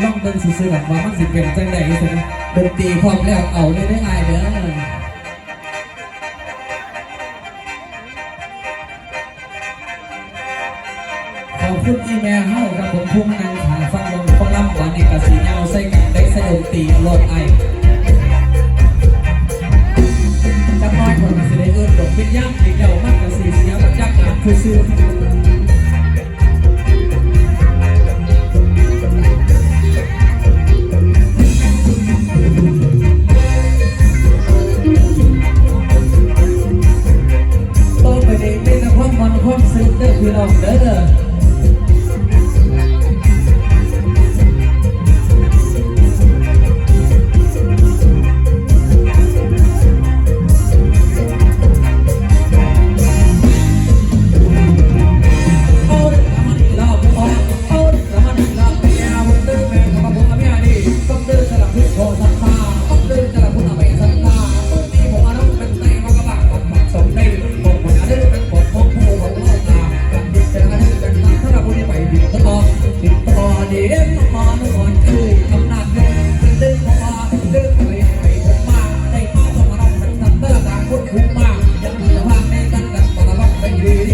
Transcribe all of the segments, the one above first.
ลองเบิ่งซื่อๆหลังว่ามันสิเป็นจังไดสิดนตรีพร้อมแล้วเอาเลยได้ออายเด้อขอบคุณอีเมลเฮาครับผมผู้มนั่งขาฟังลงฟังลำหวานในกระสีเงาใส่กันได้ใส่ดนตรีรถไอจักน้อยคนก็สิได้เอิ้อนดอกวิญญาณที่เก่ามากกระสีเสียบรรยากาศคือซื่อ ความมันความซึ้งเด้เด้อ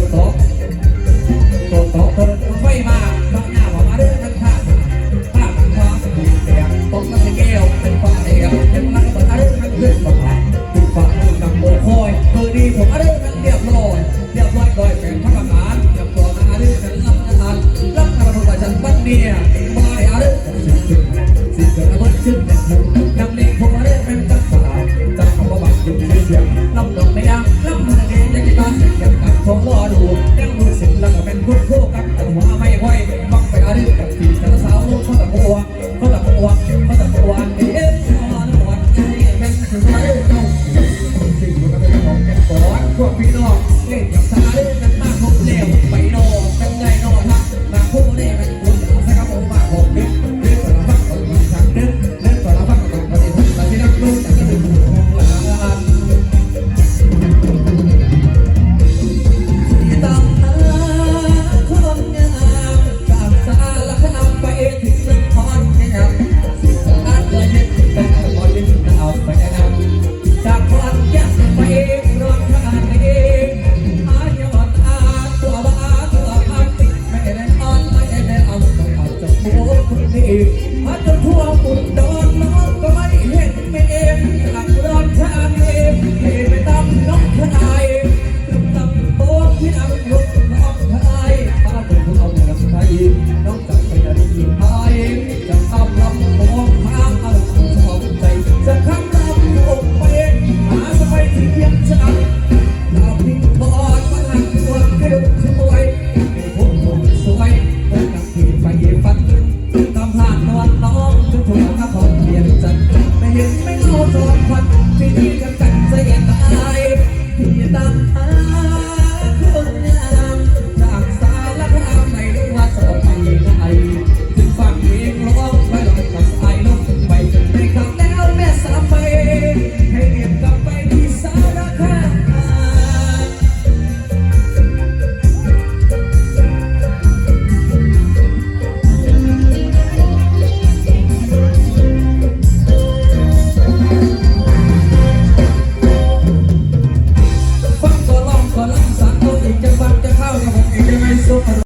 ที่ทั้งตรวจสอบตกตกเปิดไฟมาบางหน้าว่ามาเรื่องนั้นข้าข้างฟ้าสมุทรเดียตกมาสิแก้วเป็นฟ้าเดียวยังมันก็เปิดอะไรทั้งขึ้นมาผ่านติดฟ้ากับโบคอยเมื่อดีผมอะไรนั้นเรียบร้อยเรียบร้อยก่อยเป็นพระประธานกับตัวอาเรื่องนั้นรับประทานรับกระทำกับฉันบัดเนี่ยมาได้อาเรื่องสิ่งสิ่งเกิดระเบิดขึ้นเป็นมุมนำเลี้ยงผมอาเรื่องเป็นจักรพรรดิจักรพรรดิบังอยู่ในเสียงลำดอกไม่ดังลำ มันเองยังจะกาเสียงกับของรอดูยังรู้สึกแล้วก็เป็นคุณคู่กับแต่หัวไม่ห้อยบังไปอาเรื่องกับที่แต่ละสาวเขาตะโกนเขาตะโกนเขาตะโกนเอ๊ะนอนนอนใจเป็นถึงอะไรเจ้าสิ่งมันก็เป็นของแก่ก่อนพวกพี่น้อง สร้างวลน้องจนถูกกระผเปลี่ยนจไม่เห็นไม่รู้จนควันที่ดีกันกันจะเย็ตายที่ตั้งท้า